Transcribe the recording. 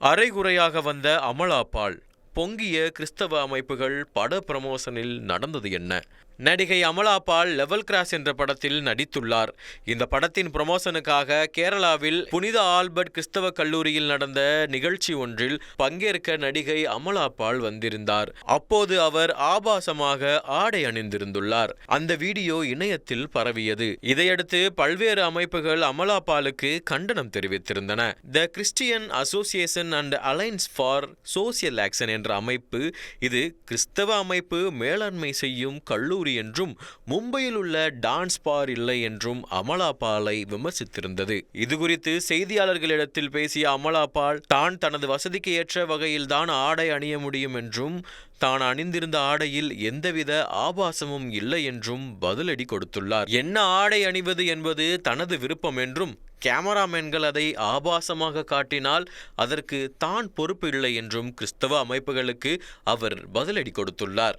அரைகுறையாக வந்த அமலாப்பாள் பொங்கிய கிறிஸ்தவ அமைப்புகள் பட ப்ரமோஷனில் நடந்தது என்ன? நடிகை அமலா பால் லெவல் கிராஸ் என்ற படத்தில் நடித்துள்ளார். இந்த படத்தின் ப்ரமோஷனுக்காக கேரளாவில் புனித ஆல்பர்ட் கிறிஸ்தவ கல்லூரியில் நடந்த நிகழ்ச்சி ஒன்றில் பங்கேற்க நடிகை அமலா பால் வந்திருந்தார். அப்போது அவர் ஆபாசமாக ஆடை அணிந்திருந்துள்ளார். அந்த வீடியோ இணையத்தில் பரவியது. இதையடுத்து பல்வேறு அமைப்புகள் அமலா பாலுக்கு கண்டனம் தெரிவித்திருந்தன. The Christian association and alliance for social action என்ற அமைப்பு இது கிறிஸ்தவ அமைப்பு மேலாண்மை செய்யும் கல்லூரி என்றும் மும்பையில் உள்ள டான்ஸ் பார் இல்லை என்றும் அமலா பாலை விமர்சித்திருந்தது இதுகுறித்து செய்தியாளர்களிடத்தில் பேசிய அமலா பால் தான் தனது வசதிக்கு ஏற்ற வகையில்தான் ஆடை அணிய முடியும் என்றும் தான் அணிந்திருந்த ஆடையில் எந்தவித ஆபாசமும் இல்லை என்றும் பதிலடி கொடுத்துள்ளார். என்ன ஆடை அணிவது என்பது தனது விருப்பம் என்றும் கேமராமேன்கள் அதை ஆபாசமாக காட்டினால் அதற்கு தான் பொறுப்பு இல்லை என்றும் கிறிஸ்தவ அமைப்புகளுக்கு அவர் பதிலடி கொடுத்துள்ளார்.